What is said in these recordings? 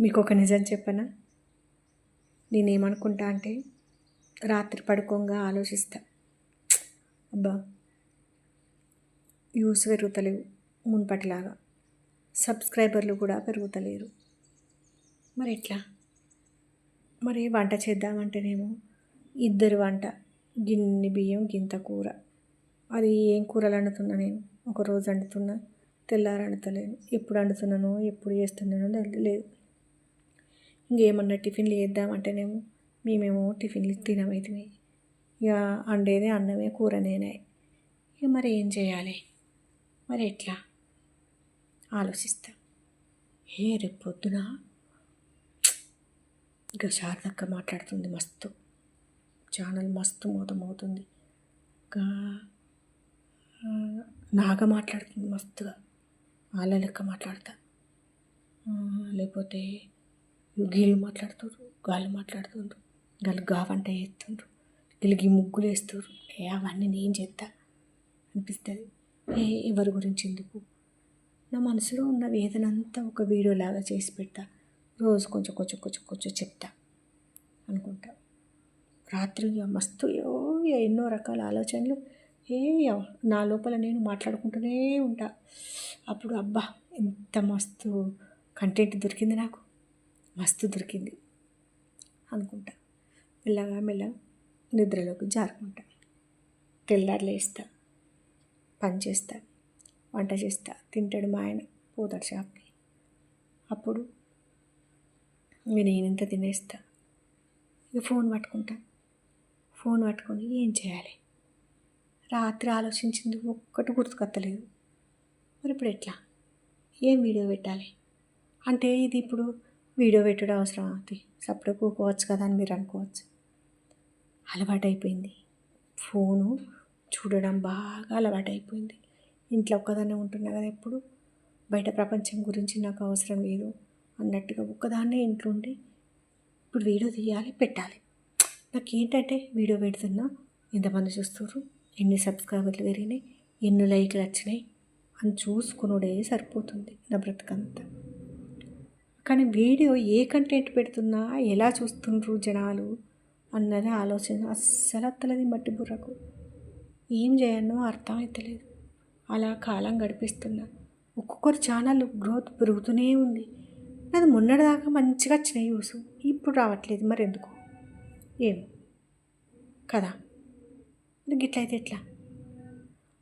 మీకు ఒక నిజం చెప్పనా? నేనేమనుకుంటా అంటే రాత్రి పడుకోగా ఆలోచిస్తా. అబ్బా వ్యూస్ పెరుగుతలేవు మున్పటిలాగా. సబ్స్క్రైబర్లు కూడా పెరుగుతలేరు. మరి ఎట్లా మరి వంట చేద్దామంటేనేమో ఇద్దరు వంట గిన్ని బియ్యం గింత కూర. అది ఏం కూరలు వండుతున్నా నేను? ఒక రోజు వండుతున్నా తెల్లారి వండుతలేను ఎప్పుడు వండుతున్నానో ఎప్పుడు చేస్తున్నానో లేదు. ఇంకేమన్నా టిఫిన్లు చేద్దామంటేనేమో మేమేమో టిఫిన్లు తినమైతే ఇక అండేదే అన్నమే కూర నేనే ఇక మరి ఏం చేయాలి? మరి ఎట్లా? ఆలోచిస్తా. ఏ రేపు పొద్దున? ఇక శారదక్క మాట్లాడుతుంది మస్తు. ఛానల్ మస్తు మోతమవుతుంది. ఇంకా నాగ మాట్లాడుతుంది మస్తుగా. వాళ్ళ లెక్క మాట్లాడతా. లేకపోతే గీళ్ళు మాట్లాడుతుండ్రు గాళ్ళు మాట్లాడుతుండ్రు గాళ్ళు గావంట చేస్తుండ్రు వీళ్ళకి ముగ్గులు వేస్తారు ఏ అవన్నీ నేను చేస్తా అనిపిస్తుంది. ఏ ఎవరి గురించి ఎందుకు? నా మనసులో ఉన్న వేదనంతా ఒక వీడియోలాగా చేసి పెడతా. రోజు కొంచెం కొంచెం కొంచెం కొంచెం చెప్తా అనుకుంటా. రాత్రి మస్తు ఎన్నో రకాల ఆలోచనలు. ఏ నా లోపల నేను మాట్లాడుకుంటూనే ఉంటా. అప్పుడు అబ్బా ఎంత మస్తు కంటెంట్ దొరికింది నాకు. మస్తు దొరికింది అనుకుంటా. మెల్లగా మెల్లగా నిద్రలోకి జారుకుంటా. తెల్లారు లేస్తా పని చేస్తా వంట చేస్తా తింటాడు మా ఆయన పోతాడు షాప్కి. అప్పుడు నేను ఇంత తినేస్తా. ఇక ఫోన్ పట్టుకుంటా. ఫోన్ పట్టుకొని ఏం చేయాలి? రాత్రి ఆలోచించింది ఒక్కటి గుర్తుకొత్తలేదు. మరి ఇప్పుడు ఎట్లా? ఏం వీడియో పెట్టాలి? అంటే ఇది ఇప్పుడు వీడియో పెట్టడం అవసరం అవుతుంది సపరేట్ కూకోవచ్చు కదా అని మీరు అనుకోవచ్చు. అలవాటైపోయింది. ఫోను చూడడం బాగా అలవాటైపోయింది. ఇంట్లో ఒక్కదాన్నే ఉంటున్నా కదా ఎప్పుడు? బయట ప్రపంచం గురించి నాకు అవసరం లేదు అన్నట్టుగా ఒక్కదాన్నే ఇంట్లో ఉండి ఇప్పుడు వీడియో తీయాలి పెట్టాలి. నాకు ఏంటంటే వీడియో పెడుతున్నా ఎంతమంది చూస్తారు ఎన్ని సబ్స్క్రైబర్లు పెరిగినాయి? ఎన్ని లైక్లు వచ్చినాయి? అని చూసుకునుడే సరిపోతుంది నా బ్రతకంతా. కానీ వీడియో ఏ కంటెంట్ పెడుతున్నా ఎలా చూస్తుండ్రు జనాలు అన్నది ఆలోచన. అస్సలు అత్తలేదు మట్టి బుర్రకు. ఏం చేయనో అర్థం అవుతలేదు అలా కాలం గడిపిస్తున్నా ఒక్కొక్కరు ఛానల్ గ్రోత్ పెరుగుతూనే ఉంది. నాది మొన్నటిదాకా మంచిగా వచ్చినాయి యూస్ ఇప్పుడు రావట్లేదు మరి ఎందుకు ఏం కదా గిట్లయితే ఎట్లా?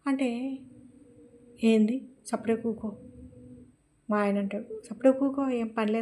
అంటే ఏంది? సపరేట్ కూకో. మా ఆయన అంటాడు సపడే కూకో ఏం పని లేదు